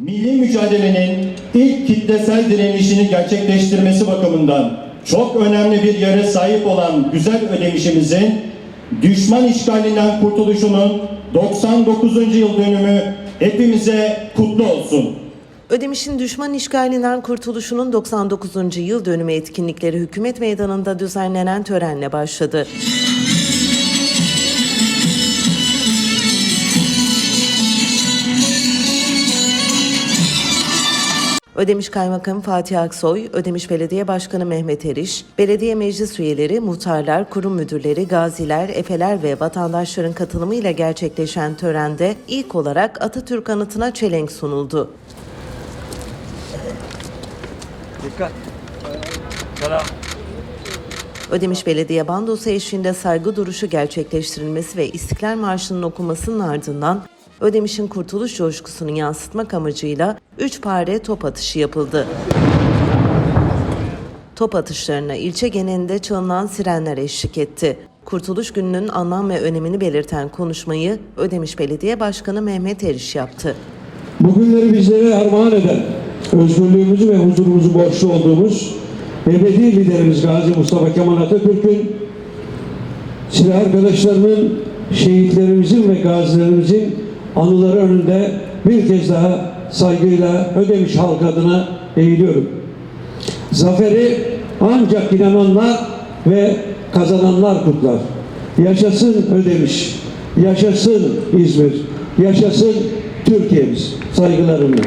milli mücadelenin ilk kitlesel direnişini gerçekleştirmesi bakımından çok önemli bir yere sahip olan güzel ödemişimizin düşman işgalinden kurtuluşunun 99. yıl dönümü hepimize kutlu olsun. Ödemiş'in düşman işgalinden kurtuluşunun 99. yıl dönümü etkinlikleri hükümet meydanında düzenlenen törenle başladı. Ödemiş Kaymakamı Fatih Aksoy, Ödemiş Belediye Başkanı Mehmet Eriş, belediye meclis üyeleri, muhtarlar, kurum müdürleri, gaziler, efeler ve vatandaşların katılımıyla gerçekleşen törende ilk olarak Atatürk anıtına çelenk sunuldu. Dikkat. Selam. Ödemiş Belediye Bandosu eşliğinde saygı duruşu gerçekleştirilmesi ve İstiklal Marşı'nın okunmasının ardından Ödemiş'in kurtuluş coşkusunu yansıtmak amacıyla 3 pare top atışı yapıldı. Top atışlarına ilçe genelinde çalınan sirenler eşlik etti. Kurtuluş Günü'nün anlam ve önemini belirten konuşmayı Ödemiş Belediye Başkanı Mehmet Eriş yaptı. Bugünleri bizlere armağan eden, özgürlüğümüzü ve huzurumuzu borçlu olduğumuz ebedi liderimiz Gazi Mustafa Kemal Atatürk'ün silah arkadaşlarının, şehitlerimizin ve gazilerimizin anıları önünde bir kez daha saygıyla ödemiş halk adına eğiliyorum. Zaferi ancak inananlar ve kazananlar kutlar. Yaşasın ödemiş, yaşasın İzmir, yaşasın Türkiye'miz. Saygılarımla.